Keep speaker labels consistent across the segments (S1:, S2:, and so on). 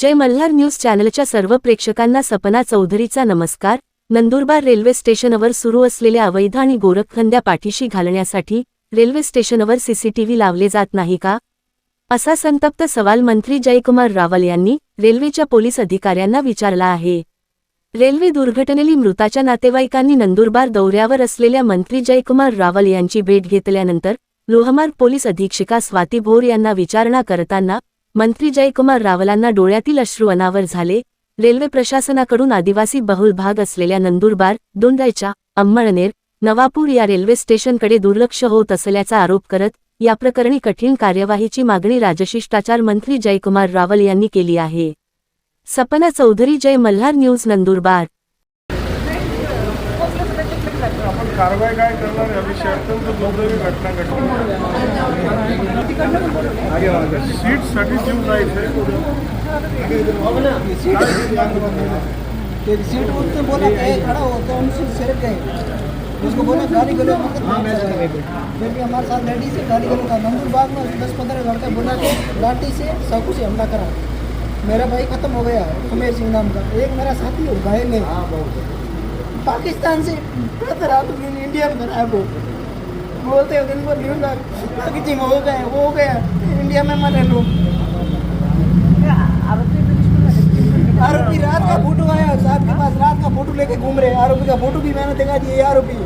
S1: जय Malhar news चॅनलच्या सर्व प्रेक्षकांना सपना चौधरीचा नमस्कार. नंदुरबार रेल्वे स्टेशनवर सुरू असलेल्या अवैध आणि गोरखखंद्या पाठीशी घालण्यासाठी रेल्वे स्टेशनवर सीसीटीव्ही लावले जात नाही का? असा संतप्त सवाल मंत्री जयकुमार रावल यांनी रेल्वेच्या पोलीस अधिकाऱ्यांना विचारला आहे. रेल्वे दुर्घटनेली मृताच्या नातेवाईकांनी नंदुरबार दौऱ्यावर असलेल्या मंत्री जयकुमार रावल यांची भेट घेतल्यानंतर लोहमार्ग पोलीस अधीक्षिका स्वाती भोर यांना विचारणा करताना मंत्री जयकुमार रावलांना डोळ्यातील अश्रू अनावर झाले. रेल्वे प्रशासनाकडून आदिवासी बहुल भाग असलेल्या नंदुरबार दोंडायच्या अंमळनेर नवापूर या रेल्वे स्टेशनकडे दुर्लक्ष होत असल्याचा आरोप करत या प्रकरणी कठीण कार्यवाहीची मागणी राजशिष्टाचार मंत्री जयकुमार रावल यांनी केली आहे. सपना चौधरी जय मल्हार न्यूज नंदुरबार
S2: कारवाई काय करणार या विषयी अत्यंत दुर्दैवी घटना घडली. सीटसाठी जीव जायचे
S3: सीट उठते बोला कि, खड़ा हो तो सीट गए उसको बोला गाली गलो फिर भी हमारे साथ लेडीज़ से गाली गलो था। नंबर बाग में दस पंद्रह लड़का बोला कि लाठी से चाकू से हमला करा। मेरा भाई खत्म हो गया सुमेर सिंह नाम का। एक मेरा साथी है, घायल है। पाकिस्तान से बेहतर आप इंडिया में है वो बोलते हो दिन भर न्यूज़ बाकी जी हो गए वो हो गया इंडिया में मरे लोग आरोपी रात का फ़ोटो आया साहब के पास रात का फ़ोटो लेके घूम रहे आरोपी का फ़ोटो भी मैंने दिखा दिया ये आरोपी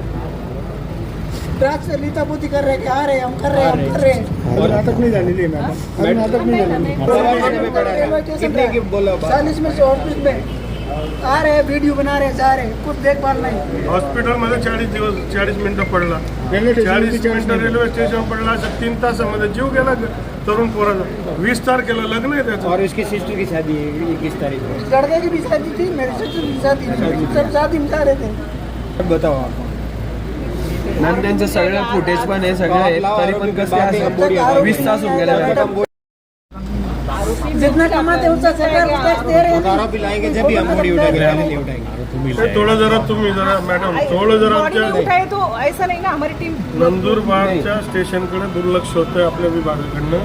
S3: रात से लीता पोती कर रहे कि आ रहे हम कर रहे हम कर रहे हैं
S2: नाटक नाही झालेली आहे मॅडम नाटक नाही झालेली
S3: रेलवे चालीस में से ऑफ़िस में आ रहे वीडियो बना रहे जा रहे कुछ देखभाल नहीं।
S2: हॉस्पिटलमध्ये चाळीस दिवस चाळीस मिनिटं पडला. चाळीस मिनिटं रेल्वे स्टेशन पडला असं तीन तासामध्ये जीव गेला तरुण पोराचा. वीस तारखेला लग्न आहे त्याचं.
S4: और उसकी सिस्टर की शादी है इक्कीस तारीख को.
S3: लड़के की भी शादी थी मेरे सिस्टर की शादी थी। सब शादी में जा रहे थे।
S4: बताओ आप। मॅम त्यांचं सगळं फुटेज पण आहे सगळं आहे. तरी पण कसं वीस तास होऊन गेल्या
S3: जितना कमाते हैं उसका सरकार टैक्स दे रहे हैं
S4: लाएंगे जब भी हम उठाएंगे नहीं उठाएंगे।
S2: ते थोडं जरा तुम्ही जरा मॅडम थोडं जरा आमच्या
S5: उठाए तो ऐसा नहीं ना हमारी टीम
S2: नंदुरबारच्या स्टेशनकडे दुर्लक्ष होतंय आपल्या विभागाकडनं.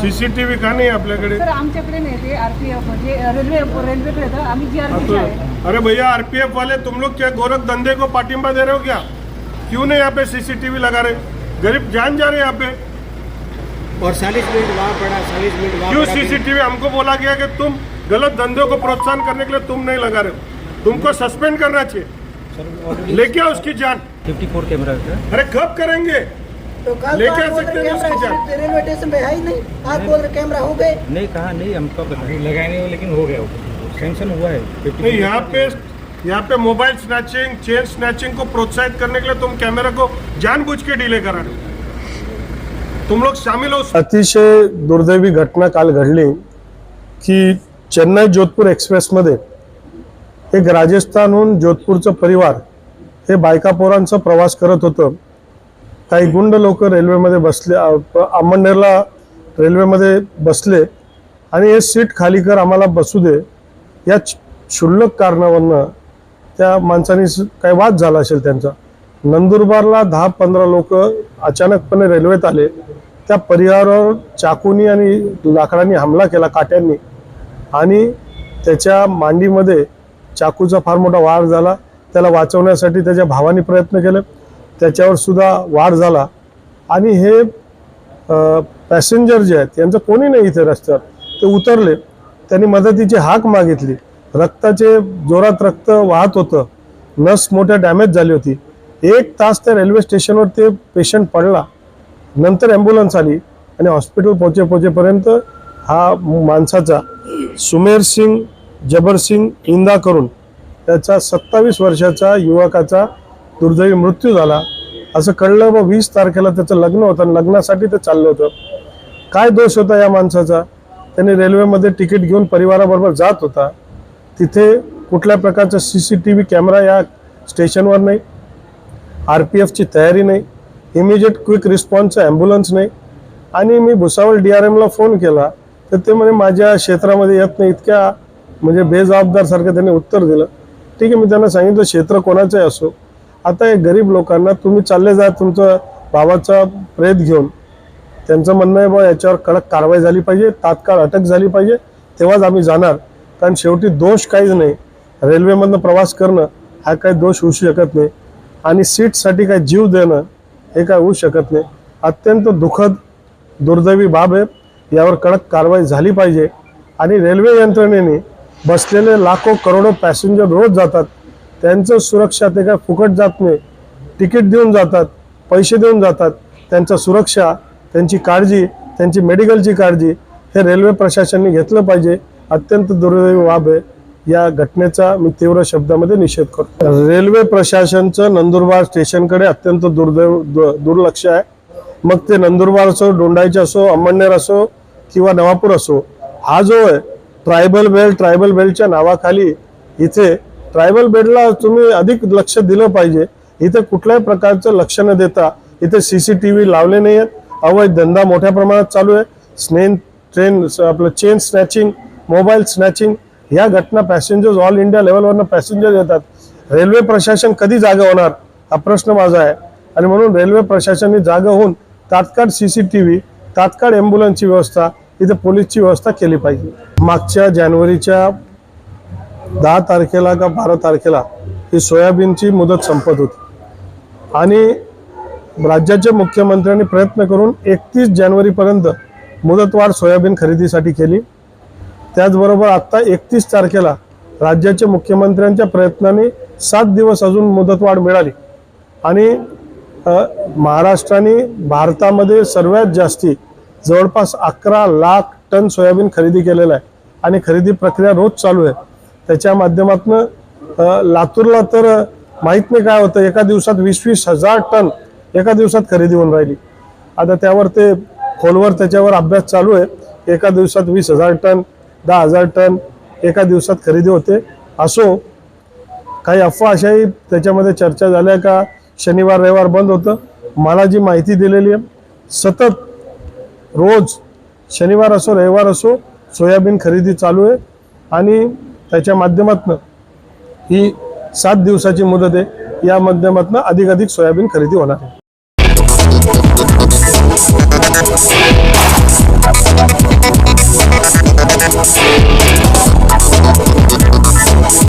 S2: सीसीटीव्ही का नाही आपल्याकडे?
S5: सर आमच्याकडे नाही ते आरपीएफ म्हणजे रेल्वे रेल्वेकडे आम्ही जी
S2: हाँ
S5: आर आहे.
S2: अरे भैया आरपीएफ वाले तुम लोग क्या गोरख धंधे को पाटिंबा दे रहे हो क्या? क्यों नहीं यहाँ पे सीसीटीवी लगा रहे? गरीब जान जा रहे हैं यहाँ पे।
S4: और चालीस मिनट वहाँ पड़ा चालीस मिनट वहाँ
S2: क्यों सीसीटीवी हमको बोला गया कि तुम गलत धंधे को प्रोत्साहन करने के लिए तुम नहीं लगा रहे हो। तुमको सस्पेंड करना चाहिए। लेके आओ उसकी जान।
S4: फिफ्टी फोर कैमरा
S2: अरे कब करेंगे।
S3: तो कल
S2: लेके
S3: तो
S2: आ सकते हैं उसकी जान।
S3: रेलवे स्टेशन पे है ही नहीं। आप बोल रहे कैमरा हो गए।
S4: नहीं कहा नहीं हमको लगाने लेकिन हो गया। सैंक्शन हुआ है
S2: नहीं यहाँ पे यहाँ पे मोबाइल स्नैचिंग चेन स्नैचिंग को प्रोत्साहित करने के लिए तुम कैमरा को जानबूझ के डिले करा रहे हो। तुम लोग शामिल हो
S6: अतिशय दुर्दैवी घटना काल घडली की चेन्नई जोधपूर एक्सप्रेसमध्ये एक राजस्थानहून जोधपूरचं परिवार हे बायका पोरांचा प्रवास करत होतं. काही गुंड लोक रेल्वेमध्ये बसले अ, रेल्वेमध्ये बसले आणि हे सीट खाली कर आम्हाला बसू दे. या क्षुल्लक कारणावरनं त्या माणसाने काही वाद झाला असेल त्यांचा. नंदुरबारला दहा पंधरा लोक अचानकपणे रेल्वेत आले. त्या परिवारावर चाकूनी आणि लाकडांनी हमला केला काट्यांनी. आणि त्याच्या मांडीमध्ये चाकूचा फार मोठा वार झाला. त्याला वाचवण्यासाठी त्याच्या भावाने प्रयत्न केले. त्याच्यावर सुद्धा वार झाला. आणि हे पॅसेंजर जे आहेत यांचं कोणी नाही इथे रस्त्यावर. ते उतरले. त्यांनी मदतीची हाक मागितली. रक्ताचे जोरात रक्त वाहत होतं. नस मोठ्या डॅमेज झाली होती. एक तास त्या रेल्वे स्टेशनवर ते पेशंट पडला. नंतर ॲम्ब्युलन्स आली आणि हॉस्पिटल पोचे पोचेपर्यंत हा माणसाचा सुमेर सिंग जबर सिंग इंदा करून त्याचा सत्तावीस वर्षाचा युवकाचा दुर्दैवी मृत्यू झाला. असं कळलं व वीस तारखेला त्याचं लग्न होतं आणि लग्नासाठी ते चाललं होतं. काय दोष होता या माणसाचा? त्याने रेल्वेमध्ये तिकीट घेऊन परिवाराबरोबर जात होता. तिथे कुठल्या प्रकारचा C C T V camera या स्टेशनवर नाही आर पी एफची तयारी नाही. इमिजिएट क्विक रिस्पॉन्सचं ॲम्ब्युलन्स नाही. आणि मी भुसावळ डी आर एमला फोन केला तर ते म्हणे माझ्या क्षेत्रामध्ये येत नाही. इतक्या म्हणजे बेजबाबदारसारखं त्यांनी उत्तर दिलं. ठीक आहे मी त्यांना सांगितलं क्षेत्र कोणाचंही असो आता हे गरीब लोकांना तुम्ही चालले जा तुमचं भावाचा प्रेत घेऊन. त्यांचं म्हणणं आहे बा याच्यावर कडक कारवाई झाली पाहिजे तात्काळ अटक झाली पाहिजे तेव्हाच आम्ही जाणार. कारण शेवटी दोष काहीच नाही. रेल्वेमधनं प्रवास करणं हा काही दोष होऊ शकत नाही. आणि सीटसाठी काय जीव देणं हे काय होऊ शकत नाही. अत्यंत दुःखद दुर्दैवी बाब आहे. यावर कडक कारवाई झाली पाहिजे. आणि रेल्वे यंत्रणेने बसलेले लाखो करोडो पॅसेंजर रोज जातात. त्यांचं सुरक्षा ते काय फुकट जात नाही. तिकीट देऊन जातात पैसे देऊन जातात. त्यांचा सुरक्षा त्यांची काळजी त्यांची मेडिकलची काळजी हे रेल्वे प्रशासनाने घेतलं पाहिजे. अत्यंत दुर्दैवी बाब आहे. या घटनेचा मी तीव्र शब्दामध्ये निषेध करतो. रेल्वे प्रशासनचं नंदुरबार स्टेशनकडे अत्यंत दुर्दैव दु- दुर्लक्ष आहे. मग ते नंदुरबार असो डोंडाईचे असो अंमळनेर असो किंवा नवापूर असो हा जो आहे ट्रायबल बेल्ट ट्रायबल बेल्टच्या नावाखाली इथे ट्रायबल बेल्टला तुम्ही अधिक लक्ष दिलं पाहिजे. इथे कुठल्याही प्रकारचं लक्ष न देता इथे सी सी टी व्ही लावले नाही आहेत. अवैध धंदा मोठ्या प्रमाणात चालू आहे. स्नेन ट्रेन स- आपलं चेन स्नॅचिंग मोबाईल स्नॅचिंग या घटना पॅसेंजर्स ऑल इंडिया लेवलवरनं पॅसेंजर येतात. रेल्वे प्रशासन कधी जागा होणार? हा प्रश्न माझा आहे. आणि म्हणून रेल्वे प्रशासनने जागा होऊन तात्काळ सी सी टी व्ही तात्काळ ॲम्ब्युलन्सची व्यवस्था इथे पोलीसची व्यवस्था केली पाहिजे. मागच्या जानेवारीच्या दहा तारखेला का बारा तारखेला ही सोयाबीनची मुदत संपत होती. आणि राज्याच्या मुख्यमंत्र्यांनी प्रयत्न करून एकतीस जानेवारीपर्यंत मुदतवाढ सोयाबीन खरेदीसाठी केली. त्याचबरोबर आत्ता एकतीस तारखेला राज्याच्या मुख्यमंत्र्यांच्या प्रयत्नाने सात दिवस अजून मुदतवाढ मिळाली. आणि महाराष्ट्राने भारतामध्ये सर्वात जास्ती जवळपास अकरा लाख टन सोयाबीन खरेदी केलेलं आहे आणि खरेदी प्रक्रिया रोज चालू आहे. त्याच्या माध्यमातून लातूरला तर माहीत नाही काय होतं एका दिवसात वीस वीस हजार टन एका दिवसात खरेदी होऊन राहिली. आता त्यावर ते खोलवर त्याच्यावर अभ्यास चालू आहे. एका दिवसात वीस हजार टन दहा हजार टन एका दिवसात खरेदी होते. असो काही अफवा अशाही त्याच्यामध्ये चर्चा झाल्या का? शनिवार रविवार बंद होतं. मला जी माहिती दिलेली आहे सतत रोज शनिवार असो रविवार असो सोयाबीन खरेदी चालू आहे आणि त्याच्या माध्यमातून ही सात दिवसाची मुदत आहे. या माध्यमातून अधिकाधिक सोयाबीन खरेदी होणार आहे.